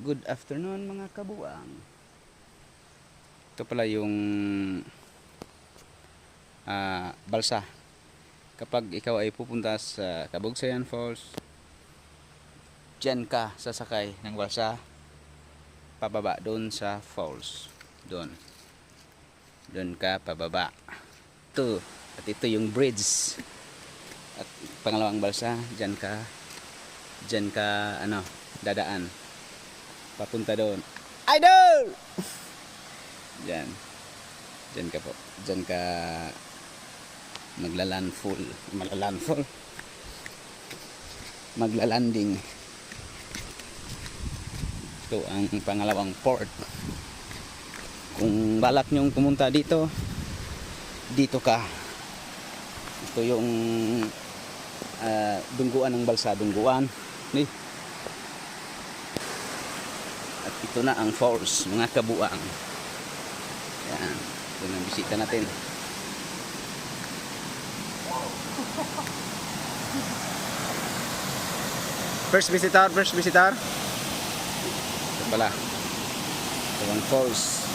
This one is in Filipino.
Good afternoon mga kabuang. Ito pala yung ah, balsa. Kapag ikaw ay pupunta sa Kabugsayan Falls, dyan ka sasakay ng balsa pababa doon sa falls. Doon. Doon ka pababa. Ito. At ito yung bridge. At pangalawang balsa, dyan ka dyan ka ano, dadaan. Papunta doon. Idol! Dyan. Dyan ka po. Dyan ka maglalandfall. Maglalandfall. Maglalanding. Ito ang pangalawang port. Kung balak nyong pumunta dito, dito ka. Ito yung ah, dungguan ng balsa, dungguan. Ni. At ito na ang falls, mga kabuang. Yan. Ito na bisita natin. First visitor, first visitor. Ito pala. Ito ang falls.